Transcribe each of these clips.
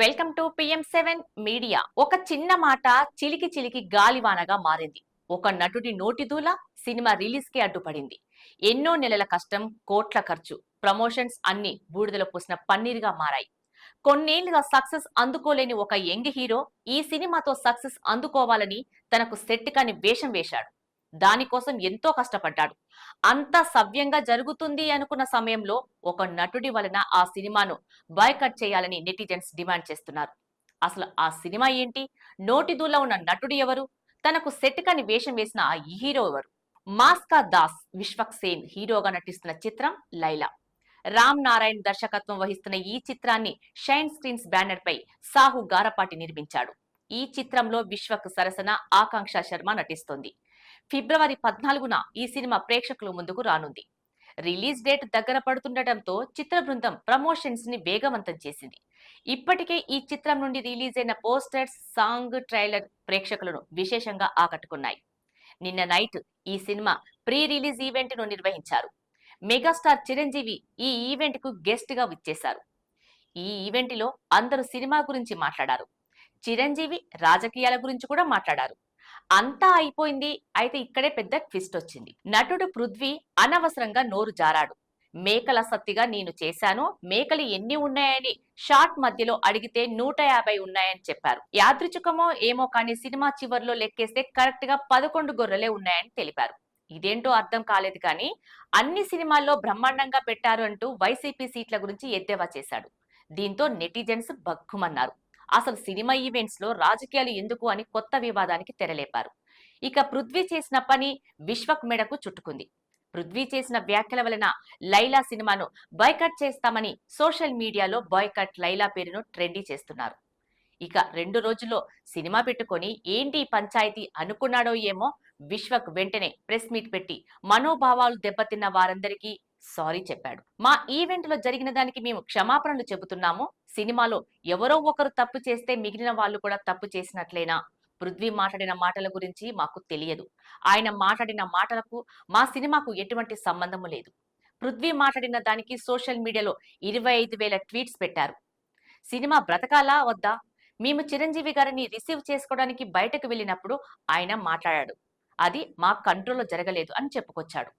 Welcome to PM seven media. ఒక చిన్న మాట చిలికి చిలికి గాలివానగా మారింది. ఒక నటుడి నోటిదూల సినిమా రిలీజ్కి అడ్డుపడింది. ఎన్నో నెలల కష్టం కోట్ల ఖర్చు ప్రమోషన్స్ అన్ని బూడిదల పూసిన పన్నీరుగా మారాయి. కొన్నేళ్ళుగా సక్సెస్ అందుకోలేని ఒక యంగ్ హీరో ఈ సినిమాతో సక్సెస్ అందుకోవాలని తనకు సెట్ కాని వేషం వేశాడు. దానికోసం ఎంతో కష్టపడ్డాడు. అంత సవ్యంగా జరుగుతుంది అనుకున్న సమయంలో ఒక నటుడి వలన ఆ సినిమాను బాయ్కట్ చేయాలని నెటిజన్స్ డిమాండ్ చేస్తున్నారు. అసలు ఆ సినిమా ఏంటి? నోటిదూలో ఉన్న నటుడు ఎవరు? తనకు సెట్ కాని వేషం వేసిన ఆ హీరో ఎవరు? మాస్కా దాస్ విశ్వక్ సేన్ హీరోగా నటిస్తున్న చిత్రం లైలా. రామ్ నారాయణ్ దర్శకత్వం వహిస్తున్న ఈ చిత్రాన్ని షైన్ స్క్రీన్స్ బ్యానర్ పై సాహు గారపాటి నిర్మించాడు. ఈ చిత్రంలో విశ్వక్ సరసన ఆకాంక్ష శర్మ నటిస్తోంది. ఫిబ్రవరి పద్నాలుగున ఈ సినిమా ప్రేక్షకుల ముందుకు రానుంది. రిలీజ్ డేట్ దగ్గర పడుతుండటంతో చిత్ర బృందం ప్రమోషన్స్ని వేగవంతం చేసింది. ఇప్పటికే ఈ చిత్రం నుండి రిలీజ్ అయిన పోస్టర్స్ సాంగ్ ట్రైలర్ ప్రేక్షకులను విశేషంగా ఆకట్టుకున్నాయి. నిన్న నైట్ ఈ సినిమా ప్రీ రిలీజ్ ఈవెంట్ను నిర్వహించారు. మెగాస్టార్ చిరంజీవి ఈ ఈవెంట్కు గెస్ట్గా విచ్చేశారు. ఈ ఈవెంట్లో అందరూ సినిమా గురించి మాట్లాడారు. చిరంజీవి రాజకీయాల గురించి కూడా మాట్లాడారు. అంతా అయిపోయింది. అయితే ఇక్కడే పెద్ద ట్విస్ట్ వచ్చింది. నటుడు పృథ్వీ అనవసరంగా నోరు జారాడు. మేకల సత్తిగా నేను చేశాను. మేకలు ఎన్ని ఉన్నాయని షార్ట్ మధ్యలో అడిగితే నూట యాభై ఉన్నాయని చెప్పారు. యాదృచ్ఛికమో ఏమో కానీ సినిమా చివరిలో లెక్కేస్తే కరెక్ట్గా పదకొండు గొర్రెలే ఉన్నాయని తెలిపారు. ఇదేంటో అర్థం కాలేదు కానీ అన్ని సినిమాల్లో బ్రహ్మాండంగా పెట్టారు అంటూ వైసీపీ సీట్ల గురించి ఎద్దేవా చేశాడు. దీంతో నెటిజన్స్ బగ్గుమన్నారు. అసలు సినిమా ఈవెంట్స్లో రాజకీయాలు ఎందుకు అని కొత్త వివాదానికి తెరలేపారు. ఇక పృథ్వీ చేసిన పని విశ్వక్ మెడకు చుట్టుకుంది. పృథ్వీ చేసిన వ్యాఖ్యల వలన లైలా సినిమాను బాయ్కట్ చేస్తామని సోషల్ మీడియాలో బాయ్కట్ లైలా పేరును ట్రెండీ చేస్తున్నారు. ఇక రెండు రోజుల్లో సినిమా పెట్టుకొని ఏంటి పంచాయతీ అనుకున్నాడో ఏమో విశ్వక్ వెంటనే ప్రెస్ మీట్ పెట్టి మనోభావాలు దెబ్బతిన్న వారందరికీ సారీ చెప్పాడు. మా ఈవెంట్లో జరిగిన దానికి మేము క్షమాపణలు చెబుతున్నాము. సినిమాలో ఎవరో ఒకరు తప్పు చేస్తే మిగిలిన వాళ్ళు కూడా తప్పు చేసినట్లేనా? పృథ్వీ మాట్లాడిన మాటల గురించి మాకు తెలియదు. ఆయన మాట్లాడిన మాటలకు మా సినిమాకు ఎటువంటి సంబంధము లేదు. పృథ్వీ మాట్లాడిన దానికి సోషల్ మీడియాలో ఇరవై ఐదు వేల ట్వీట్స్ పెట్టారు. సినిమా బ్రతకాలా వద్దా? మేము చిరంజీవి గారిని రిసీవ్ చేసుకోవడానికి బయటకు వెళ్ళినప్పుడు ఆయన మాట్లాడాడు. అది మా కంట్రోల్లో జరగలేదు అని చెప్పుకొచ్చాడు.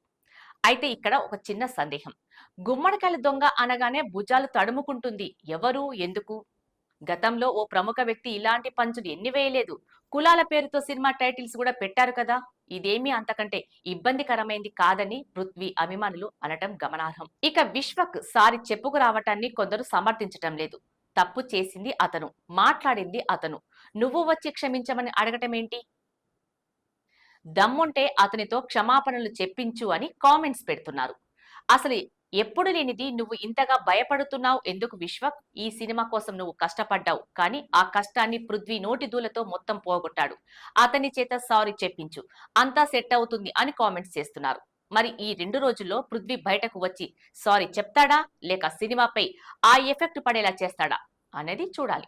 అయితే ఇక్కడ ఒక చిన్న సందేహం. గుమ్మడికాయల దొంగ అనగానే భుజాలు తడుముకుంటుంది. ఎవరు? ఎందుకు? గతంలో ఓ ప్రముఖ వ్యక్తి ఇలాంటి పంచులు ఎన్ని వేయలేదు. కులాల పేరుతో సినిమా టైటిల్స్ కూడా పెట్టారు కదా. ఇదేమీ అంతకంటే ఇబ్బందికరమైంది కాదని పృథ్వీ అభిమానులు అనటం గమనార్హం. ఇక విశ్వక్ సారి చెప్పుకు రావటాన్ని కొందరు సమర్థించటం లేదు. తప్పు చేసింది అతను మాట్లాడింది అతను. నువ్వు వచ్చి క్షమించమని అడగటం ఏంటి దమ్ముంటే అతనితో క్షమాపణలు చెప్పించు అని కామెంట్స్ పెడుతున్నారు. అసలు ఎప్పుడు లేనిది నువ్వు ఇంతగా భయపడుతున్నావు? ఎందుకు విశ్వక్? ఈ సినిమా కోసం నువ్వు కష్టపడ్డావు. కానీ ఆ కష్టాన్ని పృథ్వీ నోటి దూలతో మొత్తం పోగొట్టాడు. అతని చేత సారీ చెప్పించు. అంతా సెట్ అవుతుంది అని కామెంట్స్ చేస్తున్నారు. మరి ఈ రెండు రోజుల్లో పృథ్వీ బయటకు వచ్చి సారీ చెప్తాడా? లేక సినిమాపై ఆ ఎఫెక్ట్ పడేలా చేస్తాడా? అనేది చూడాలి.